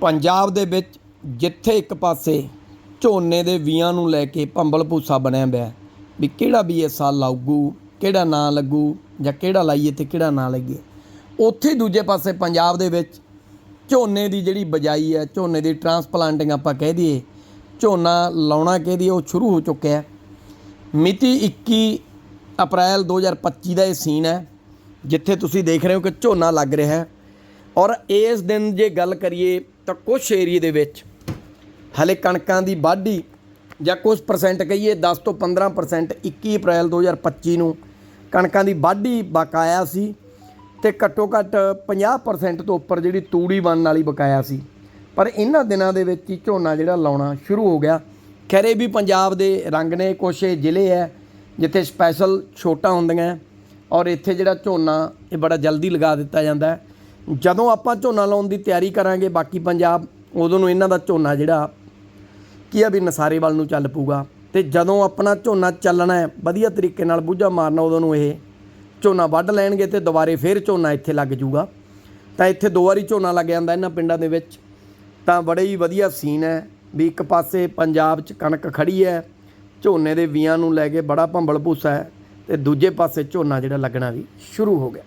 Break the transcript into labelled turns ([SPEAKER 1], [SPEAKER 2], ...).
[SPEAKER 1] ਪੰਜਾਬ ਦੇ ਵਿੱਚ ਜਿੱਥੇ ਇੱਕ ਪਾਸੇ ਝੋਨੇ ਦੇ ਵੀਆਂ ਨੂੰ ਲੈ ਕੇ ਭੰਬਲ ਭੂਸਾ ਬਣਿਆ ਪਿਆ ਵੀ ਕਿਹੜਾ ਵੀ ਇਸ ਸਾਲ ਲਾਊਗੂ, ਕਿਹੜਾ ਨਾ ਲੱਗੂ ਜਾਂ ਕਿਹੜਾ ਲਾਈਏ ਤੇ ਕਿਹੜਾ ਨਾ ਲੱਗੀਏ ਉੱਥੇ ਦੂਜੇ ਪਾਸੇ ਪੰਜਾਬ ਦੇ ਵਿੱਚ ਝੋਨੇ ਦੀ ਜਿਹੜੀ ਬਜਾਈ ਹੈ, ਝੋਨੇ ਦੀ ਟਰਾਂਸਪਲਾਂਟਿੰਗ ਆਪਾਂ ਕਹਿ ਦਈਏ, ਝੋਨਾ ਲਾਉਣਾ ਕਹਿ ਦਈਏ, ਉਹ ਸ਼ੁਰੂ ਹੋ ਚੁੱਕਿਆ ਹੈ। ਮਿਤੀ 21 ਅਪ੍ਰੈਲ 2025 ਦਾ ਇਹ ਸੀਨ ਹੈ, ਜਿੱਥੇ ਤੁਸੀਂ ਦੇਖ ਰਹੇ ਹੋ ਕਿ ਝੋਨਾ ਲੱਗ ਰਿਹਾ ਹੈ। ਔਰ ਇਸ ਦਿਨ ਜੇ ਗੱਲ ਕਰੀਏ ਤਾਂ ਕੁਝ ਏਰੀਏ ਦੇ ਵਿੱਚ ਹਲੇ ਕਣਕਾਂ ਦੀ ਵਾਢੀ ਜਾਂ ਕੁਝ ਪਰਸੈਂਟ ਕਹੀਏ 10 ਤੋਂ 15% 21 ਅਪ੍ਰੈਲ 2025 ਨੂੰ ਕਣਕਾਂ ਦੀ ਵਾਢੀ ਬਕਾਇਆ ਸੀ ਤੇ ਘੱਟੋ ਘੱਟ 50% ਤੋਂ ਉੱਪਰ ਜਿਹੜੀ ਤੂੜੀ ਬਣਨ ਵਾਲੀ ਬਕਾਇਆ ਸੀ। ਪਰ ਇਹਨਾਂ ਦਿਨਾਂ ਦੇ ਵਿੱਚ ਹੀ ਝੋਨਾ ਜਿਹੜਾ ਲਾਉਣਾ ਸ਼ੁਰੂ ਹੋ ਗਿਆ। ਖੈਰੇ ਵੀ ਪੰਜਾਬ ਦੇ ਰੰਗ ਨੇ, ਕੁਛ ਇਹ ਜ਼ਿਲ੍ਹੇ ਹੈ ਜਿੱਥੇ ਸਪੈਸ਼ਲ ਛੋਟਾਂ ਹੁੰਦੀਆਂ ਔਰ ਇੱਥੇ ਜਿਹੜਾ ਝੋਨਾ ਇਹ ਬੜਾ ਜਲਦੀ ਲਗਾ ਦਿੱਤਾ ਜਾਂਦਾ ਹੈ। ਜਦੋਂ ਆਪਾਂ ਝੋਨਾ ਲਾਉਣ ਦੀ ਤਿਆਰੀ ਕਰਾਂਗੇ, ਬਾਕੀ ਪੰਜਾਬ ਉਦੋਂ ਨੂੰ ਇਹਨਾਂ ਦਾ ਝੋਨਾ ਜਿਹੜਾ ਕੀ ਆ ਵੀ ਨਸਾਰੇ ਵੱਲ ਨੂੰ ਚੱਲ ਪੂਗਾ ਤੇ ਜਦੋਂ ਆਪਣਾ ਝੋਨਾ ਚੱਲਣਾ ਹੈ, ਵਧੀਆ ਤਰੀਕੇ ਨਾਲ ਬੂਝਾ ਮਾਰਨਾ ਉਦੋਂ ਨੂੰ ਇਹ ਝੋਨਾ ਵੱਢ ਲੈਣਗੇ ਤੇ ਦੁਬਾਰੇ ਫੇਰ ਝੋਨਾ ਇੱਥੇ ਲੱਗ ਜੂਗਾ ਤਾਂ ਇੱਥੇ ਦੋ ਵਾਰੀ ਝੋਨਾ ਲੱਗ ਜਾਂਦਾ ਇਹਨਾਂ ਪਿੰਡਾਂ ਦੇ ਵਿੱਚ। ਤਾਂ ਬੜੇ ਹੀ ਵਧੀਆ ਸੀਨ ਹੈ ਵੀ ਇੱਕ ਪਾਸੇ ਪੰਜਾਬ 'ਚ ਕਣਕ ਖੜੀ ਹੈ, ਝੋਨੇ ਦੇ ਵੀਆਂ ਨੂੰ ਲੈ ਕੇ ਬੜਾ ਭੰਬਲ ਭੂਸਾ ਹੈ ਤੇ ਦੂਜੇ ਪਾਸੇ ਝੋਨਾ ਜਿਹੜਾ ਲੱਗਣਾ ਵੀ ਸ਼ੁਰੂ ਹੋ ਗਿਆ।